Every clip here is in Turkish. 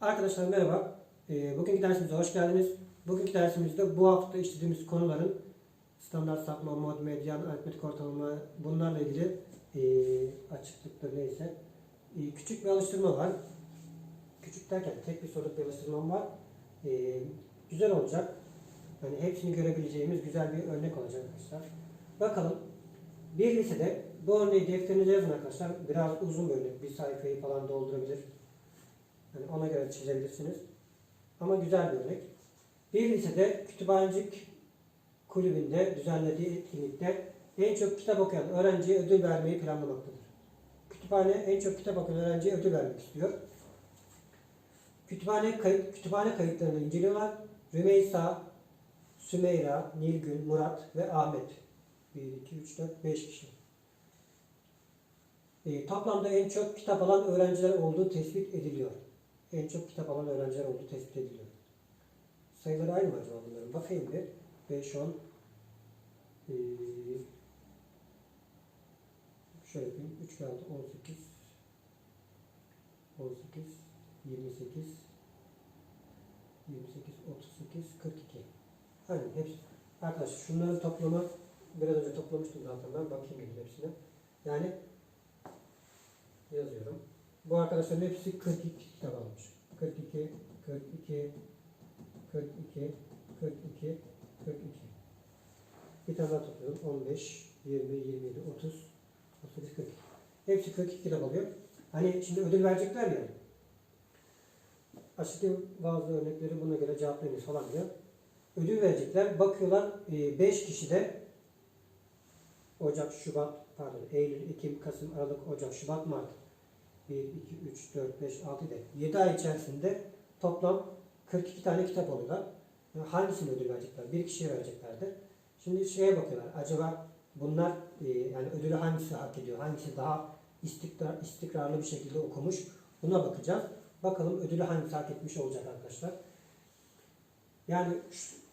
Arkadaşlar merhaba. Ee, Bugünkü dersimize hoş geldiniz. Bugünkü dersimizde bu hafta işlediğimiz konuların standart sapma, mod, medyan, aritmetik ortalama bunlarla ilgili e, açıklıkta neyse e, küçük bir alıştırma var. Küçük derken tek bir soruluk bir alıştırmam var. Güzel olacak. Yani hepsini görebileceğimiz güzel bir örnek olacak arkadaşlar. Bakalım. Bir lisede bu örneği defterinize yazın arkadaşlar. Biraz uzun böyle bir sayfayı falan doldurabilir. Yani ona göre çizebilirsiniz. Ama güzel bir örnek. Bir lisede kütüphanecilik kulübünde düzenlediği etkinlikte en çok kitap okuyan öğrenciye ödül vermeyi planlamaktadır. Kütüphane en çok kitap okuyan öğrenciye ödül vermek istiyor. Kütüphane, kayıt, kütüphane kayıtlarını inceliyorlar. Rümeysa, Sümeyra, Nilgün, Murat ve Ahmet. 1, 2, 3, 4, 5 kişi. E, toplamda en çok kitap alan öğrenciler olduğu tespit ediliyor. En çok kitap alan öğrenciler olduğu tespit ediliyor. Sayıları aynı mı acaba bunların? Bakayım bir. 5, 10, ee, şöyle yapayım. 3 geldi. 18, 18, 28, 28, 38, 42. Aynen hepsi. Arkadaşlar şunların toplamı biraz önce toplamıştım zaten ben. Bakayım dedim hepsine. Yani yazıyorum. Bu arkadaşların hepsi 42 kitap almış. 42, 42, 42, 42, 42. Bir tane daha topluyorum. 15, 20, 27, 30, 38, 42. Hepsi 42 kitap alıyor. Hani şimdi ödül verecekler ya. Aşağıdaki bazı örnekleri buna göre cevaplayınız falan diyor. Ödül verecekler. Bakıyorlar 5 kişi de Ocak, Şubat, pardon Eylül, Ekim, Kasım, Aralık, Ocak, Şubat, Mart. 1, 2, 3, 4, 5, 6 de 7 ay içerisinde toplam 42 tane kitap alıyorlar. Yani hangisini ödül verecekler? Bir kişiye vereceklerdir. Şimdi şeye bakıyorlar. Acaba bunlar e, yani ödülü hangisi hak ediyor? Hangisi daha istikrar, istikrarlı bir şekilde okumuş? Buna bakacağız. Bakalım ödülü hangisi hak etmiş olacak arkadaşlar. Yani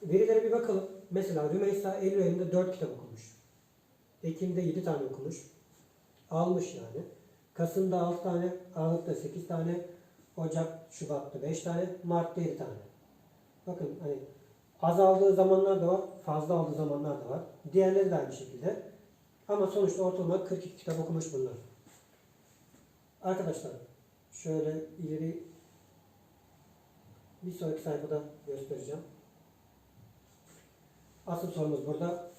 verilere bir bakalım. Mesela Rümeysa Eylül ayında 4 kitap okumuş. Ekim'de 7 tane okumuş. Almış yani. Kasım'da 6 tane, Aralık'ta 8 tane, Ocak, Şubat'ta 5 tane, Mart'ta 7 tane. Bakın hani azaldığı zamanlar da var, fazla aldığı zamanlar da var. Diğerleri de aynı şekilde. Ama sonuçta ortalama 42 kitap okumuş bunlar. Arkadaşlar şöyle ileri bir sonraki sayfada göstereceğim. Asıl sorumuz burada.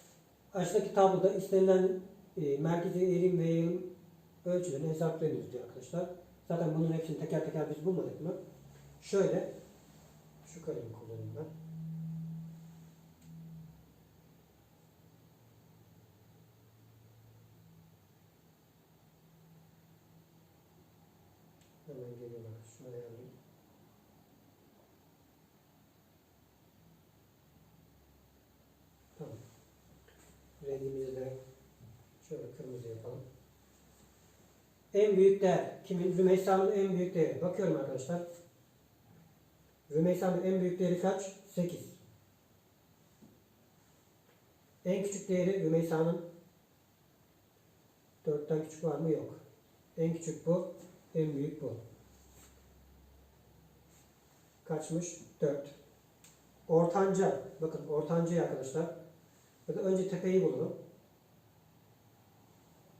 Aşağıdaki tabloda istenilen e, merkezi eğim ve yayılım ölçülerini hesaplayınız diyor arkadaşlar. Zaten bunun hepsini teker teker biz bulmadık mı? Şöyle şu kalemi kullanayım ben. Hemen geliyorlar. Şunu ayarlayayım. Tamam. Rengimizi de şöyle kırmızı yapalım. En büyük değer. Kimin? Rümeysa'nın en büyük değeri. Bakıyorum arkadaşlar. Rümeysa'nın en büyük değeri kaç? 8. En küçük değeri Rümeysa'nın 4'ten küçük var mı? Yok. En küçük bu. En büyük bu. Kaçmış? 4. Ortanca. Bakın ortancayı arkadaşlar. Ya da önce tepeyi bulalım.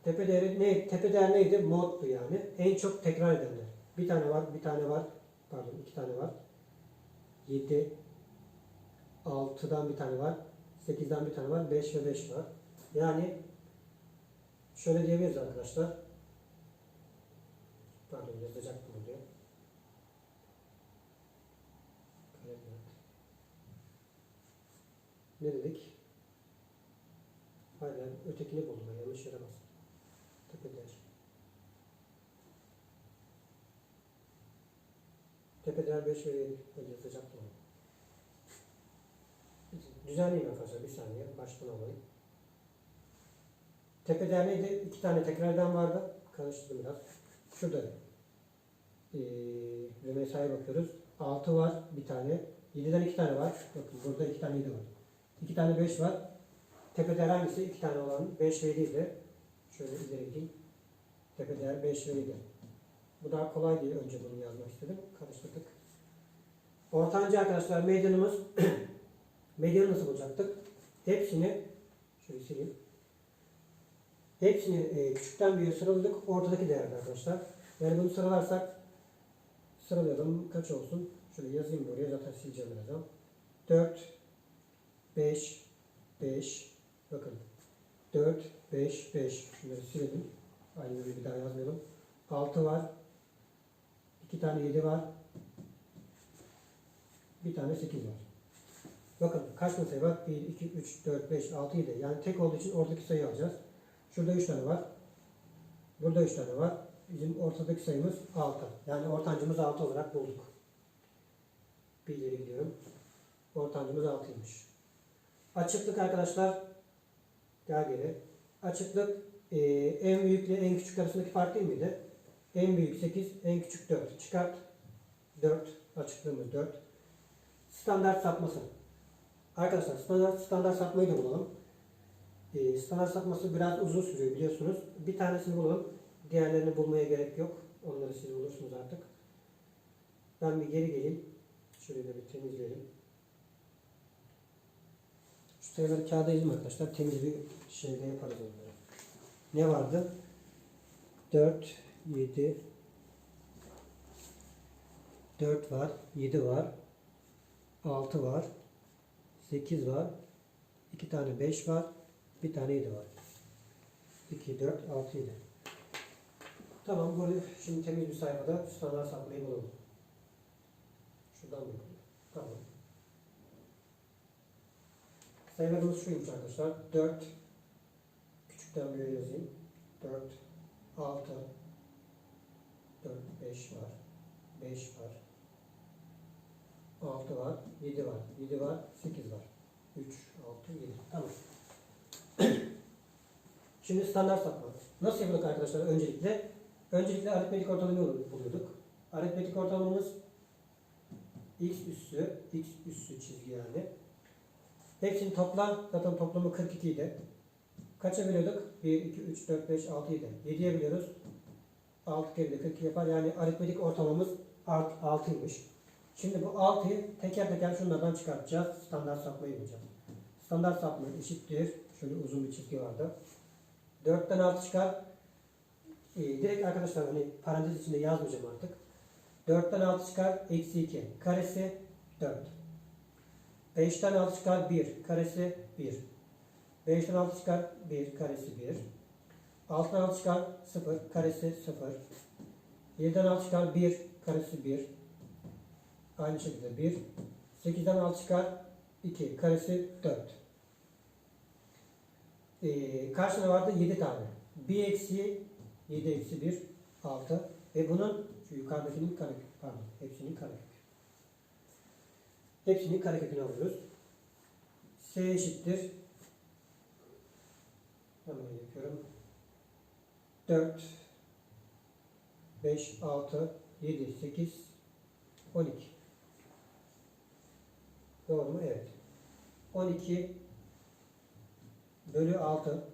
Tepe değeri ne? Tepe değer neydi? Moddu yani. En çok tekrar edenler. Bir tane var, bir tane var. Pardon, iki tane var. 7 6'dan bir tane var. 8'den bir tane var. 5 ve 5 var. Yani şöyle diyebiliriz arkadaşlar. Pardon yazacak bunu diyor. Kalem yok. Ne dedik? Yani ötekini buldum. Yanlış yere bastım. Tepe değer. Tepe değer 5 ve 7. Böyle yazacaktım. Düzenleyeyim arkadaşlar bir saniye. Baştan alayım. Tepe değer neydi? İki tane tekrardan vardı. Karıştırdım biraz. Şurada. Ee, Rümeysa'ya bakıyoruz. 6 var bir tane. 7'den 2 tane var. Bakın burada 2 tane 7 var. 2 tane 5 var. Tepe değer hangisi? 2 tane olan 5 ve 7 ise şöyle ileri gideyim. Tepe değer 5 ve 7. Bu daha kolay diye önce bunu yazmak istedim. Karıştırdık. Ortanca arkadaşlar medyanımız medyanı nasıl bulacaktık? Hepsini şöyle sileyim. Hepsini e, küçükten büyüğe sıraladık. Ortadaki değerli arkadaşlar. Yani bunu sıralarsak sıralayalım. Kaç olsun? Şöyle yazayım buraya. Zaten sileceğim birazdan. 4 5 5 Bakın 4 5 5 Şunları silelim. Aynı bir daha yazmayalım. 6 var. 2 tane 7 var. Bir tane 8 var. Bakın kaç tane sayı var? 1, 2, 3, 4, 5, 6, 7. Yani tek olduğu için oradaki sayıyı alacağız. Şurada 3 tane var. Burada 3 tane var. Bizim ortadaki sayımız 6. Yani ortancımız 6 olarak bulduk. Bir ileri gidiyorum. Ortancımız 6'ymış. Açıklık arkadaşlar. Gel geri. Açıklık e, en büyükle en küçük arasındaki fark değil miydi? En büyük 8, en küçük 4. Çıkart. 4. Açıklığımız 4. Standart sapması. Arkadaşlar standart, standart sapmayı da bulalım. Ee, standart sapması biraz uzun sürüyor biliyorsunuz. Bir tanesini bulalım. Diğerlerini bulmaya gerek yok. Onları siz bulursunuz artık. Ben bir geri geleyim. Şöyle de bir temizleyelim. Sayıları kağıda yazayım arkadaşlar. Temiz bir şeyde yaparız onları. Ne vardı? 4, 7, 4 var, 7 var, 6 var, 8 var, 2 tane 5 var, bir tane 7 var. 2, 4, 6, 7. Tamam, bunu şimdi temiz bir sayfada standart sapmayı bulalım. Şuradan bakalım. Tamam. Sayılarımız şuymuş arkadaşlar. 4, küçükten büyüğe yazayım. 4, 6, 4, 5 var, 5 var, 6 var, 7 var, 7 var, 8 var. 3, 6, 7. Tamam. Şimdi standart sapma. Nasıl yapıyorduk arkadaşlar öncelikle? Öncelikle aritmetik ortalamayı buluyorduk. Aritmetik ortalamamız x üssü, x üssü çizgi yani. Hepsini topla, zaten toplamı 42 idi. Kaça bölüyorduk? 1, 2, 3, 4, 5, 6, 7. 7'ye bölüyoruz. 6 kere de 42 yapar. Yani aritmetik ortalamamız art 6'ymış. Şimdi bu 6'yı teker teker şunlardan çıkartacağız. Standart sapmayı bulacağız. Standart sapma eşittir. Şöyle uzun bir çizgi vardı. 4'ten 6 çıkar. Ee, direkt arkadaşlar hani parantez içinde yazmayacağım artık. 4'ten 6 çıkar. Eksi 2. Karesi 4. 5'ten 6 çıkar 1. Karesi 1. 5'ten 6 çıkar 1. Karesi 1. 6'dan 6 çıkar 0. Karesi 0. 7'den 6 çıkar 1. Karesi 1. Aynı şekilde 1. 8'den 6 çıkar 2. Karesi 4. Ee, karşına vardı 7 tane. 1 eksi 7 eksi 1 6. Ve bunun şu yukarıdakinin karekök. Pardon. Hepsinin karekök. Hepsinin karekökünü alıyoruz. S eşittir. Hemen yapıyorum. 4 5 6 7 8 12 Doğru mu? Evet. 12 bölü 6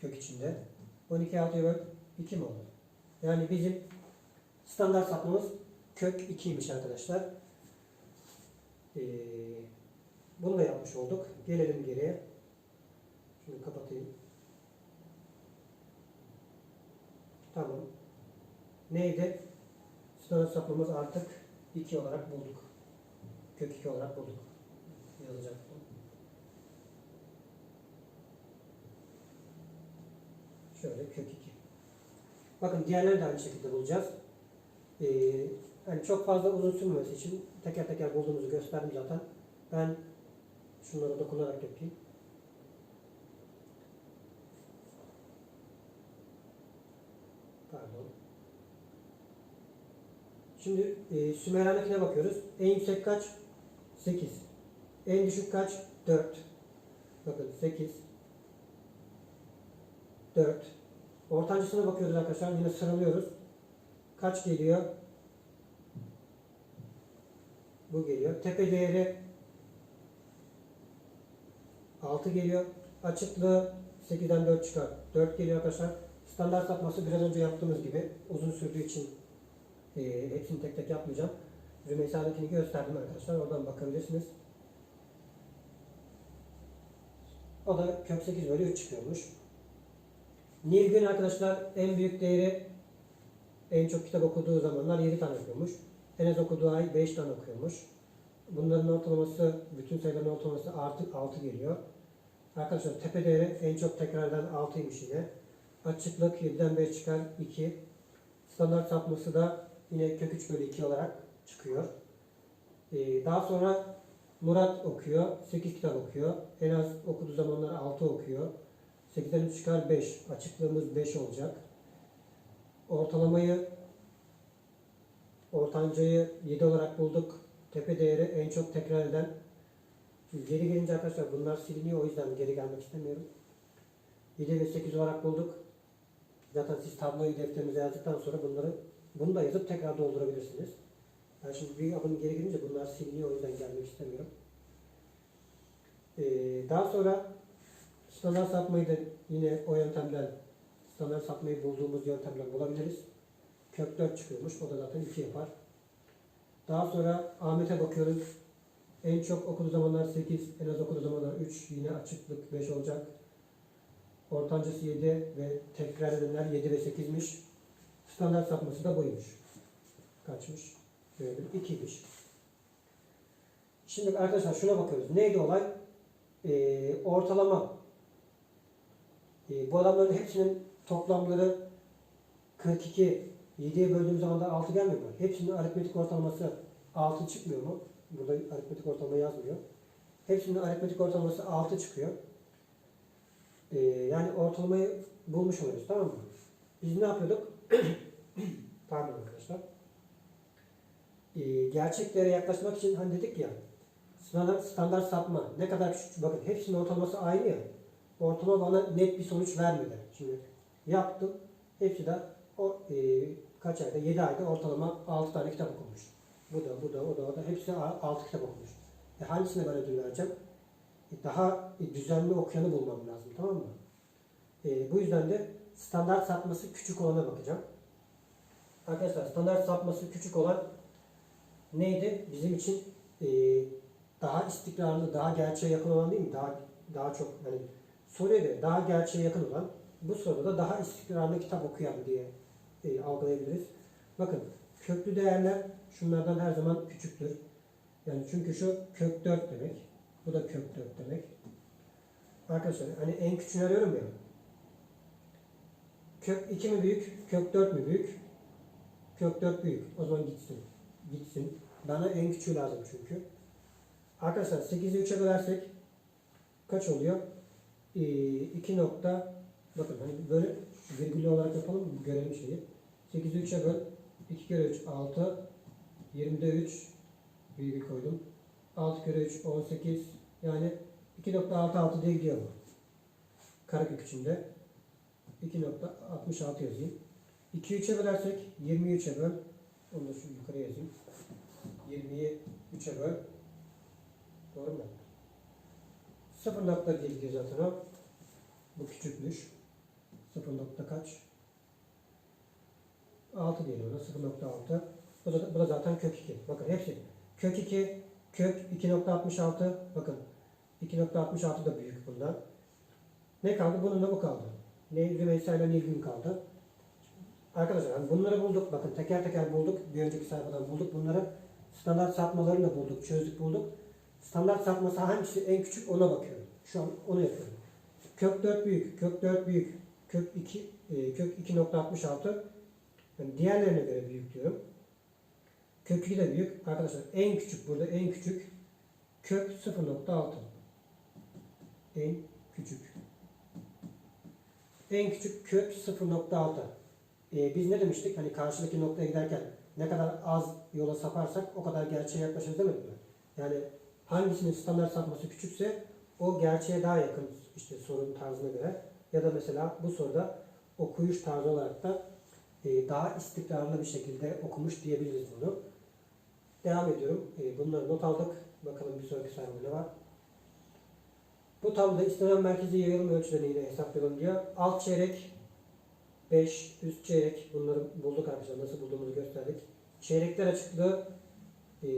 kök içinde. 12 6'ya böl 2 mi oldu? Yani bizim standart sapmamız kök 2'ymiş arkadaşlar. Ee, bunu da yapmış olduk. Gelelim geriye. Şunu kapatayım. Tamam. Neydi? Standart sapmamız artık 2 olarak bulduk. Kök 2 olarak bulduk. Yazacaktım. Şöyle kök 2. Bakın diğerlerini de aynı şekilde bulacağız. Ee, yani çok fazla uzun sürmemesi için teker teker bulduğumuzu gösterdim zaten. Ben şunlara dokunarak yapayım. Pardon. Şimdi e, Sümerhan'dakine bakıyoruz. En yüksek kaç? 8. En düşük kaç? 4. Bakın 8. 4. Ortancısına bakıyoruz arkadaşlar. Yine sıralıyoruz. Kaç geliyor? Bu geliyor. Tepe değeri 6 geliyor. Açıklığı 8'den 4 çıkar. 4 geliyor arkadaşlar. Standart sapması biraz önce yaptığımız gibi uzun sürdüğü için e, hepsini tek tek yapmayacağım. Rümeysa'dakini gösterdim arkadaşlar. Oradan bakabilirsiniz. O da kök 8 bölü 3 çıkıyormuş. Nilgün arkadaşlar en büyük değeri en çok kitap okuduğu zamanlar 7 tane okuyormuş. En az okuduğu ay 5 tane okuyormuş. Bunların ortalaması, bütün sayıların ortalaması artı 6 geliyor. Arkadaşlar tepe değeri en çok tekrardan 6'ymış yine. Açıklık 7'den 5 çıkar 2. Standart sapması da yine kök 3 bölü 2 olarak çıkıyor. Ee, daha sonra Murat okuyor. 8 kitap okuyor. En az okuduğu zamanlar 6 okuyor. 8'den 3 çıkar 5. Açıklığımız 5 olacak. Ortalamayı ortancayı 7 olarak bulduk. Tepe değeri en çok tekrar eden. Geri gelince arkadaşlar bunlar siliniyor o yüzden geri gelmek istemiyorum. 7 ve 8 olarak bulduk. Zaten siz tabloyu defterinize yazdıktan sonra bunları bunu da yazıp tekrar doldurabilirsiniz. Ben şimdi bir adım geri gelince bunlar siliniyor o yüzden gelmek istemiyorum. Ee, daha sonra standart sapmayı da yine o yöntemden standart sapmayı bulduğumuz yöntemden bulabiliriz. Kök 4 çıkıyormuş. O da zaten 2 yapar. Daha sonra Ahmet'e bakıyoruz. En çok okuduğu zamanlar 8, en az okuduğu zamanlar 3. Yine açıklık 5 olacak. Ortancası 7 ve tekrar edenler 7 ve 8'miş. Standart sapması da buymuş. Kaçmış? Böyle 2'ymiş. Şimdi arkadaşlar şuna bakıyoruz. Neydi olay? Ee, ortalama. Ee, bu adamların hepsinin toplamları 42. 7'ye böldüğümüz zaman da 6 gelmiyor mu? Hepsinin aritmetik ortalaması 6 çıkmıyor mu? Burada aritmetik ortalama yazmıyor. Hepsinin aritmetik ortalaması 6 çıkıyor. Ee, yani ortalamayı bulmuş oluyoruz tamam mı? Biz ne yapıyorduk? Pardon arkadaşlar. Ee, gerçeklere yaklaşmak için hani dedik ya standart, standart sapma ne kadar küçük bakın hepsinin ortalaması aynı ya ortalama bana net bir sonuç vermedi. Şimdi yaptım. Hepsi de o e, kaç ayda? 7 ayda ortalama 6 tane kitap okumuş. Bu da, bu da, o da, o da. Hepsi 6 kitap okumuş. E hangisine ben ödül vereceğim? E daha e, düzenli okuyanı bulmam lazım. Tamam mı? E, bu yüzden de standart sapması küçük olana bakacağım. Arkadaşlar standart sapması küçük olan neydi? Bizim için e, daha istikrarlı, daha gerçeğe yakın olan değil mi? Daha daha çok hani soruya göre daha gerçeğe yakın olan bu soruda da daha istikrarlı kitap okuyan diye e, algılayabiliriz. Bakın köklü değerler şunlardan her zaman küçüktür. Yani çünkü şu kök 4 demek. Bu da kök 4 demek. Arkadaşlar hani en küçüğünü arıyorum ya. Kök 2 mi büyük? Kök 4 mü büyük? Kök 4 büyük. O zaman gitsin. Gitsin. Bana en küçüğü lazım çünkü. Arkadaşlar 8'i 3'e bölersek kaç oluyor? Ee, 2 nokta bakın hani böyle virgüllü olarak yapalım? Görelim şeyi. 8'i 3'e böl. 2 kere 3 6. 20'de 3 virgül koydum. 6 kere 3 18. Yani 2.66 diye gidiyor bu. Karekök içinde. 2.66 yazayım. 2'yi 3'e bölersek 20'yi 3'e böl. Onu da şu yukarıya yazayım. 20'yi 3'e böl. Doğru mu? 0 nokta diye zaten o. Bu küçükmüş. 0 nokta kaç? 6 diyelim ona. 0.6. Bu da, bu da zaten kök 2. Bakın hepsi. Kök 2, kök 2.66. Bakın 2.66 da büyük bundan. Ne kaldı? Bununla bu kaldı. Ne Rümeysa ile Nilgün kaldı. Arkadaşlar hani bunları bulduk. Bakın teker teker bulduk. Bir önceki sayfadan bulduk bunları. Standart sapmalarını da bulduk. Çözdük bulduk. Standart sapması hangisi en küçük ona bakıyorum. Şu an onu yapıyorum. Kök 4 büyük, kök 4 büyük, kök 2, e, kök 2.66 yani diğerlerine göre büyük diyorum. Kök 2 de büyük. Arkadaşlar en küçük burada en küçük kök 0.6. En küçük. En küçük kök 0.6. Ee, biz ne demiştik? Hani karşıdaki noktaya giderken ne kadar az yola saparsak o kadar gerçeğe yaklaşırız demedik mi? Yani hangisinin standart sapması küçükse o gerçeğe daha yakın işte sorunun tarzına göre. Ya da mesela bu soruda okuyuş tarzı olarak da daha istikrarlı bir şekilde okumuş diyebiliriz bunu. Devam ediyorum. E, bunları not aldık. Bakalım bir sonraki sayfada ne var. Bu tabloda istenen merkezi yayılım ölçülerini hesaplayalım diyor. Alt çeyrek 5, üst çeyrek bunları bulduk arkadaşlar. Nasıl bulduğumuzu gösterdik. Çeyrekler açıklığı e,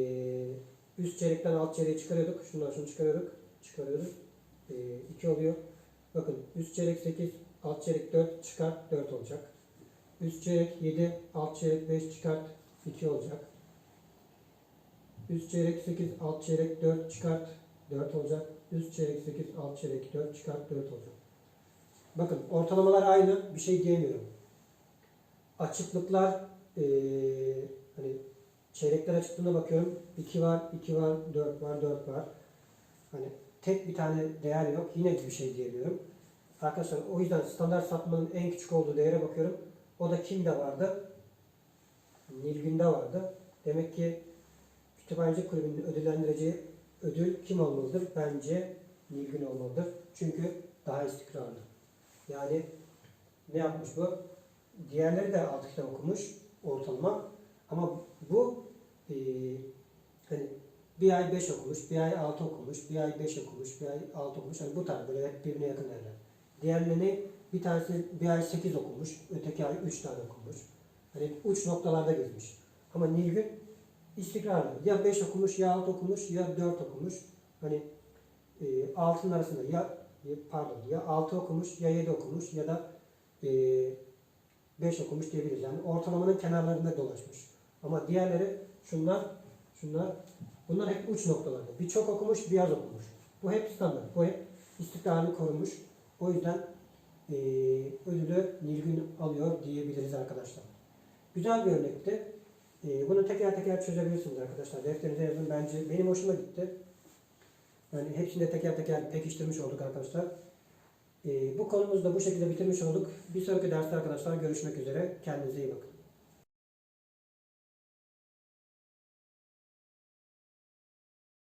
üst çeyrekten alt çeyreği çıkarıyorduk. Şundan şunu çıkarıyorduk. Çıkarıyoruz. 2 oluyor. Bakın üst çeyrek 8, alt çeyrek 4 çıkart 4 olacak. Üst çeyrek 7, alt çeyrek 5 çıkart 2 olacak. Üst çeyrek 8, alt çeyrek 4 çıkart 4 olacak. Üst çeyrek 8, alt çeyrek 4 çıkart 4 olacak. Bakın ortalamalar aynı. Bir şey diyemiyorum. Açıklıklar eee hani çeyrekler açıklığına bakıyorum. 2 var, 2 var, 4 var, 4 var. Hani tek bir tane değer yok. Yine bir şey diyemiyorum. Arkadaşlar o yüzden standart sapmanın en küçük olduğu değere bakıyorum. O da kimde vardı? Nilgün'de vardı. Demek ki Kütüphaneci Kulübü'nün ödüllendireceği ödül kim olmalıdır? Bence Nilgün olmalıdır. Çünkü daha istikrarlı. Yani ne yapmış bu? Diğerleri de 6 kitap okumuş ortalama. Ama bu eee hani bir ay 5 okumuş, bir ay 6 okumuş, bir ay 5 okumuş, bir ay 6 okumuş. Yani bu tarz böyle birbirine yakın derler. Diğerlerini bir tanesi bir ay 8 okumuş, öteki ay 3 tane okumuş. Hani uç noktalarda gezmiş. Ama Nilgün istikrarlı. Ya 5 okumuş, ya 6 okumuş, ya 4 okumuş. Hani e, altının arasında ya ya- pardon ya 6 okumuş, ya 7 okumuş ya da e, 5 okumuş diyebiliriz. Yani ortalamanın kenarlarında dolaşmış. Ama diğerleri şunlar, şunlar bunlar hep uç noktalarda. Bir çok okumuş, bir az okumuş. Bu hep standart. Bu hep istikrarını korumuş. O yüzden e, ödülü Nilgün alıyor diyebiliriz arkadaşlar. Güzel bir örnekti. E, bunu teker teker çözebilirsiniz arkadaşlar. Defterinize yazın. Bence benim hoşuma gitti. Yani hepsini de teker teker pekiştirmiş olduk arkadaşlar. E, bu konumuzu da bu şekilde bitirmiş olduk. Bir sonraki derste arkadaşlar görüşmek üzere. Kendinize iyi bakın.